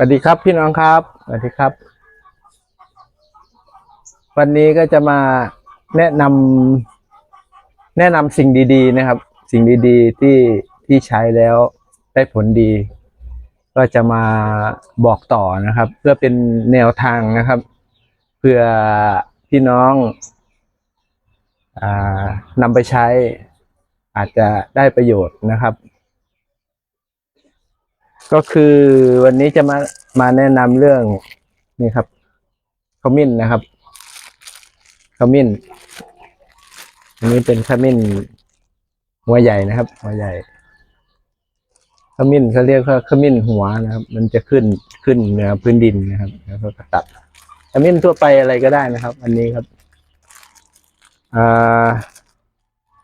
สวัสดีครับพี่น้องครับสวัสดีครับ วันนี้ก็จะมาแนะนำแนะนำสิ่งดี ๆ นะครับ สิ่งดี ๆ ที่ที่ใช้แล้วได้ผลดี ก็จะมาบอกต่อนะครับ เพื่อเป็นแนวทางนะครับเพื่อพี่น้องอนำไปใช้อาจจะได้ประโยชน์นะครับ ก็คือวันนี้จะมามาแนะนำเรื่องนี่ครับขมิ้นนะครับขมิ้นอันนี้เป็นขมิ้นหัวใหญ่นะครับ หัวใหญ่ขมิ้นเขาเรียกว่าขมิ้นหัวนะครับ มันจะขึ้นขึ้นเหนือพื้นดินนะครับ แล้วก็ตัดขมิ้นทั่วไปอะไรก็ได้นะครับ อันนี้ครับอ่า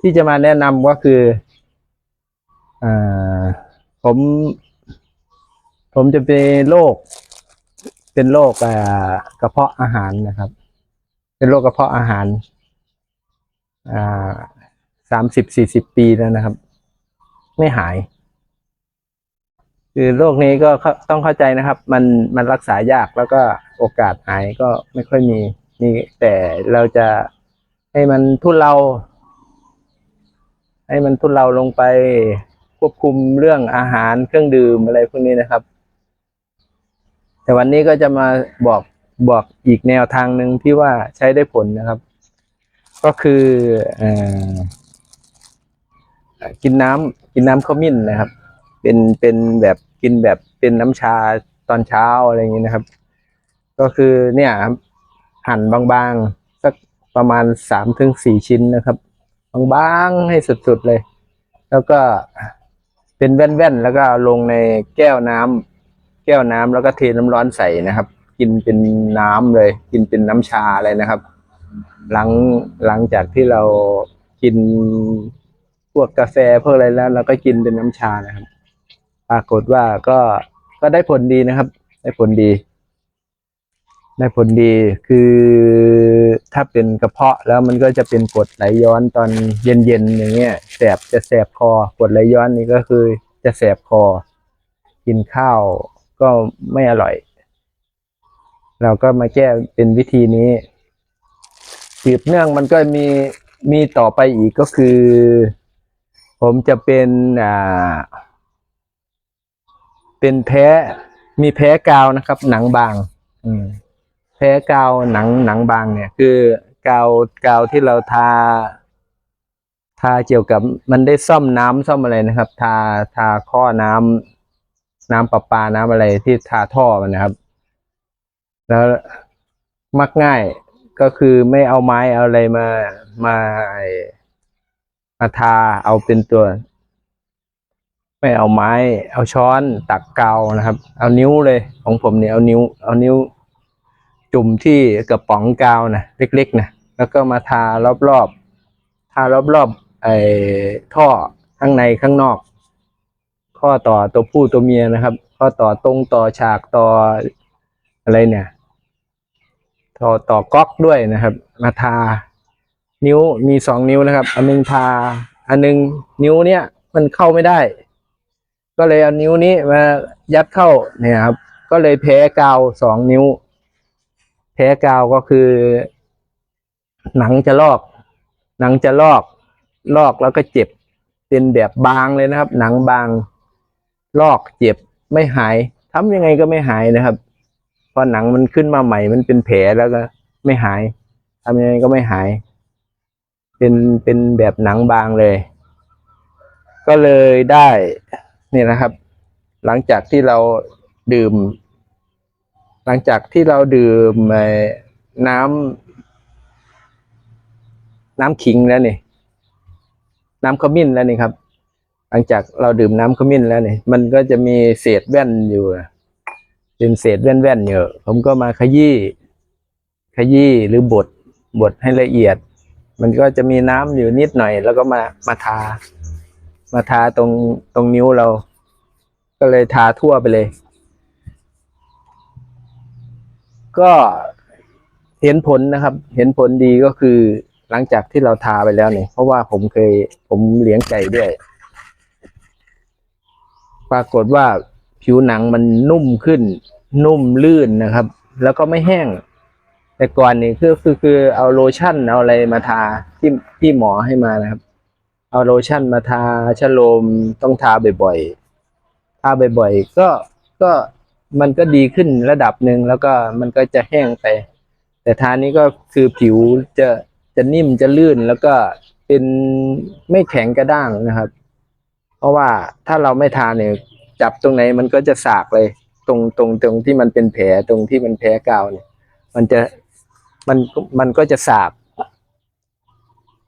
ที่จะมาแนะนำก็คืออ่าผม ผมจะเป็นโรคเป็นโรคกระเพาะอาหารนะครับ เป็นโรคกระเพาะอาหารสามสิบสี่สิบปีแล้วนะครับ ไม่หาย คือโรคนี้ก็ต้องเข้าใจนะครับ มันมันรักษายากแล้วก็โอกาสหายก็ไม่ค่อยมีมีแต่เราจะให้มันทุเลาให้มันทุเลาลงไปควบคุมเรื่องอาหารเครื่องดื่มอะไรพวกนี้นะครับ แต่วันนี้ก็จะมาบอกบอกอีกแนวทางหนึ่งที่ว่าใช้ได้ผลนะครับ ก็คืออกินน้ำกินน้ำขมิ้นนะครับ เป็นเป็นแบบกินแบบเป็นน้ำชาตอนเช้าอะไรอย่างนี้นะครับ ก็คือเนี่ยครับหั่นบางๆสักประมาณสามถึงสี่ชิ้นนะครับบางๆให้สุดๆเลย แล้วก็เป็นแว่นๆแล้วก็ลงในแก้วน้ำ แก้วน้ำแล้วก็เทน้ำร้อนใส่นะครับ กินเป็นน้ำเลย กินเป็นน้ำชาเลยนะครับ หลังหลังจากที่เรากินพวกกาแฟพวกอะไรแล้วเราก็กินเป็นน้ำชานะครับ ปรากฏว่าก็ก็ได้ผลดีนะครับ ได้ผลดี ได้ผลดีคือถ้าเป็นกระเพาะแล้วมันก็จะเป็นกดไหลย้อนตอนเย็นๆอย่างเงี้ยแสบจะแสบคอกดไหลย้อนนี่ก็คือจะแสบคอ กินข้าว ก็ไม่อร่อย เราก็มาแก้เป็นวิธีนี้สืบเนื่องมันก็มีมีต่อไปอีกก็คือ ผมจะเป็นอ่า เป็นแพ้มีแพ้กาวนะครับ หนังบาง อืมแพ้กาวหนังหนังบางเนี่ย คือกาวกาวที่เราทา ทาเกี่ยวกับมันได้ซ่อมน้ำซ่อมอะไรนะครับ ทาทาข้อน้ำ น้ำประปาน้ำอะไรที่ทาท่อมันนะครับ แล้วมักง่ายก็คือไม่เอาไม้เอาอะไรมามามาทาเอาเป็นตัว ไม่เอาไม้ เอาช้อนตักกาวนะครับ เอานิ้วเลยของผมเนี่ยเอานิ้ว เอานิ้ว จุ่มที่กระป๋องกาวนะเล็กๆนะแล้วก็มาทารอบๆทารอบๆไอ้ท่อข้างในข้างนอก ข้อต่อตัวผู้ตัวเมียนะครับ ข้อต่อตรงต่อฉากต่ออะไรเนี่ยต่อต่อก๊อกด้วยนะครับมาทานิ้วมีสองนิ้วนะครับ อันหนึงทา อันหนึงนิ้วเนี้ยมันเข้าไม่ได้ ก็เลยเอานิ้วนี้มายัดเข้าเนี่ยครับ ก็เลยแพ้กาวสองนิ้ว แพ้กาวก็คือ หนังจะลอก หนังจะลอก ลอกแล้วก็เจ็บเป็นแบบบางเลยนะครับ หนังบาง ลอกเจ็บไม่หายทำยังไงก็ไม่หายนะครับพอหนังมันขึ้นมาใหม่มันเป็นแผลแล้วก็ไม่หายทำยังไงก็ไม่หาย เป็นเป็นแบบหนังบางเลย ก็เลยได้นี่นะครับ หลังจากที่เราดื่ม หลังจากที่เราดื่มน้ำน้ำขิงแล้วนี่น้ำขมิ้นแล้วนี่ครับ หลังจากเราดื่มน้ำขมิ้นแล้วนี่มันก็จะมีเศษแว่นอยู่เป็นเศษแว่นๆอยู่ผมก็มาขยี้ขยี้หรือบดบดให้ละเอียด มันก็จะมีน้ำอยู่นิดหน่อย แล้วก็มามาทา มาทาตรงตรงนิ้วเรา ก็เลยทาทั่วไปเลย ก็เห็นผลนะครับ เห็นผลดีก็คือหลังจากที่เราทาไปแล้วเนี่ย เพราะว่าผมเคยผมเลี้ยงไก่ด้วย ปรากฏว่าผิวหนังมันนุ่มขึ้น นุ่มลื่นนะครับ แล้วก็ไม่แห้ง แต่ก่อนนี่คือคือคือเอาโลชั่นเอาอะไรมาทาที่ที่หมอให้มานะครับ เอาโลชั่นมาทาชะโลมต้องทาบ่อยๆทาบ่อยๆก็ก็มันก็ดีขึ้นระดับหนึ่งแล้วก็มันก็จะแห้งไป แต่ทานี้ก็คือผิวจะจะนิ่มจะลื่นแล้วก็เป็นไม่แข็งกระด้างนะครับ เพราะว่าถ้าเราไม่ทาเนี่ยจับตรงไหนมันก็จะสากเลย ตรงตรงตรงที่มันเป็นแผลตรงที่มันแพ้กาวเนี่ย มันจะมันมันก็จะสาก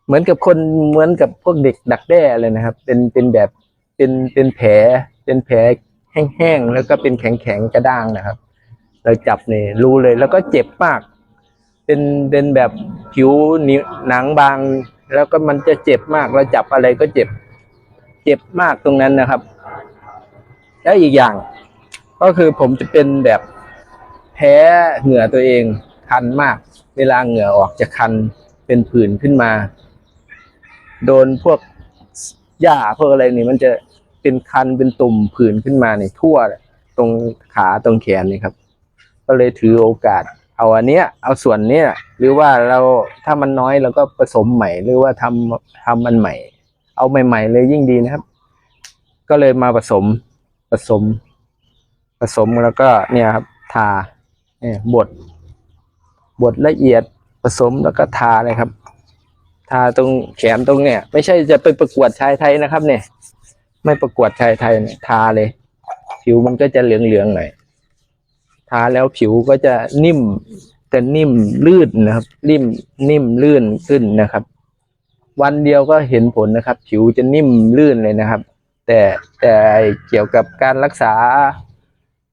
เหมือนกับคนเหมือนกับพวกเด็กดักแด้เลยนะครับ เป็นเป็นแบบเป็นเป็นแผล เป็นแผลแห้งๆแล้วก็เป็นแข็งๆกระด้างนะครับ เราจับเนี่ยรู้เลยแล้วก็เจ็บมาก เป็นเป็นแบบผิวหนังบาง แล้วก็มันจะเจ็บมากเราจับอะไรก็เจ็บ เจ็บมากตรงนั้นนะครับ แล้วอีกอย่าง ก็คือผมจะเป็นแบบแพ้เหงื่อตัวเองคันมาก เวลาเหงื่อออกจะคันเป็นผื่นขึ้นมา โดนพวกหญ้าพวกอะไรนี่ มันจะเป็นคันเป็นตุ่มผื่นขึ้นมาในทั่วตรงขาตรงแขนนี่ครับ ก็เลยถือโอกาส เอาอันเนี้ย เอาส่วนเนี้ยหรือว่าเราถ้ามันน้อยเราก็ผสมใหม่ หรือว่าทำทำมันใหม่ เอาใหม่ ๆ เลยยิ่งดีนะครับ ก็เลยมาผสมผสม ผสมแล้วก็เนี่ยครับทาเนี่ยบดบดละเอียดผสมแล้วก็ทาเลยครับ ทาตรงแขนตรงเนี่ย ไม่ใช่จะไปประกวดชายไทยนะครับ เนี่ย ไม่ประกวดชายไทยเนี่ยทาเลย ผิวมันก็จะเหลืองๆหน่อยทาแล้วผิวก็จะนิ่มแต่นิ่มลื่นนะครับ นิ่มนิ่มลื่นขึ้นนะครับ วันเดียวก็เห็นผลนะครับ ผิวจะนิ่มลื่นเลยนะครับ แต่แต่เกี่ยวกับการรักษา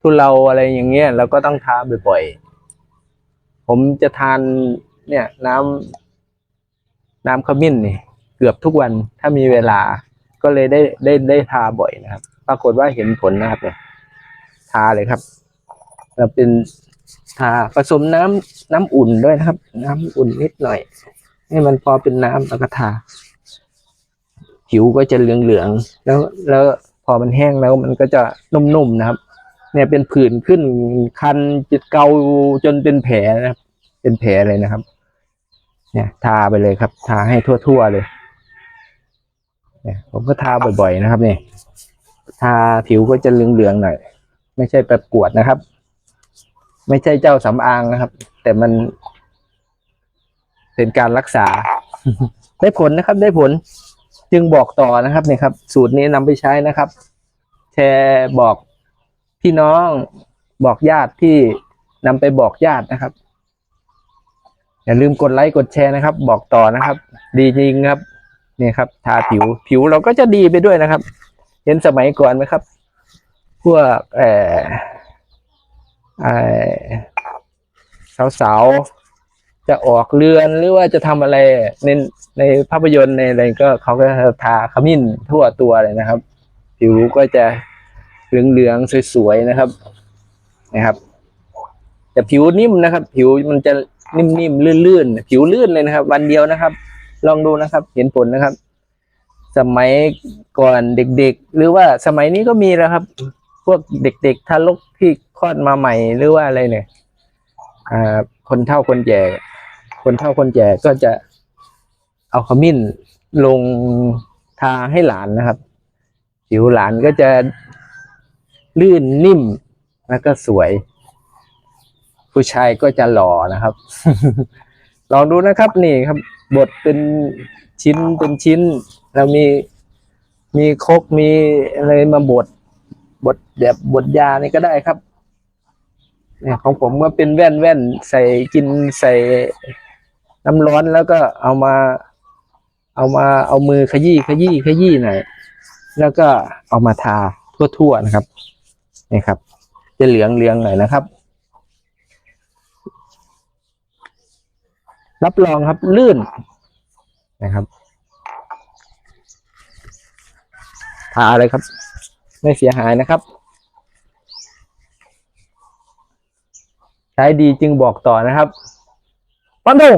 ทุเลาอะไรอย่างเงี้ยเราก็ต้องทาบ่อยๆ ผมจะทานเนี่ยน้ำน้ำขมิ้นนี่เกือบทุกวันถ้ามีเวลาก็เลยได้ได้ได้ทาบ่อยนะครับ ปรากฏว่าเห็นผลนะครับเนี่ยทาเลยครับเราเป็นทาผสมน้ำน้ำอุ่นด้วยนะครับ น้ำอุ่นนิดหน่อย ให้มันพอเป็นน้ำแล้วก็ทาผิวก็จะเหลืองๆแล้วแล้วพอมันแห้งแล้วมันก็จะนุ่มๆนะครับ เนี่ยเป็นผื่นขึ้นคันจิตเกาจนเป็นแผลนะครับ เป็นแผลเลยนะครับ เนี่ย ทาไปเลยครับ ทาให้ทั่วๆเลย เนี่ย ผมก็ทาบ่อยๆนะครับเนี่ยทาผิวก็จะเหลืองๆหน่อย ไม่ใช่ประกวดนะครับ ไม่ใช่เจ้าสำอางนะครับ แต่มัน เป็นการรักษา ได้ผลนะครับได้ผลจึงบอกต่อนะครับเนี่ยครับ สูตรนี้นำไปใช้นะครับ แชร์บอกพี่น้องบอกญาติที่นำไปบอกญาตินะครับ อย่าลืมกดไลค์กดแชร์นะครับ บอกต่อนะครับ ดีจริงครับเนี่ยครับ ทาผิวผิวเราก็จะดีไปด้วยนะครับเห็นสมัยก่อนไหมครับ พวกเออสาวๆ จะออกเรือนหรือว่าจะทำอะไรในในภาพยนตร์ในอะไรก็เขาก็จะทาขมิ้นทั่วตัวเลยนะครับ ผิวก็จะเหลืองๆสวยๆนะครับนะครับ แต่ผิวนิ่มนะครับ ผิวมันจะนิ่มๆลื่นๆผิวลื่นเลยนะครับ วันเดียวนะครับ ลองดูนะครับ เห็นผลนะครับ สมัยก่อนเด็กๆ หรือว่าสมัยนี้ก็มีแล้วครับ พวกเด็กๆทารกที่คลอดมาใหม่หรือว่าอะไรเนี่ยอ่าคนเฒ่าคนแก่ คนเฒ่าคนแก่ก็จะเอาขมิ้นลงทาให้หลานนะครับ ผิวหลานก็จะลื่นนิ่มแล้วก็สวย ผู้ชายก็จะหล่อนะครับ ลองดูนะครับนี่ครับบดเป็นชิ้นเป็นชิ้นแล้วมีมีคกมีอะไรมาบดบดแบบบดยานี่ก็ได้ครับเนี่ยของผมก็เป็นแว่นแว่นใส่กินใส่ น้ำร้อนแล้วก็เอามา เอามาเอามือขยี้ขยี้ขยี้หน่อยแล้วก็เอามาทาทั่วๆนะครับนี่ครับ จะเหลืองเหลืองหน่อยนะครับ รับรองครับลื่นนะครับทาเลยครับ ไม่เสียหายนะครับ ใช้ดีจึงบอกต่อนะครับปันธง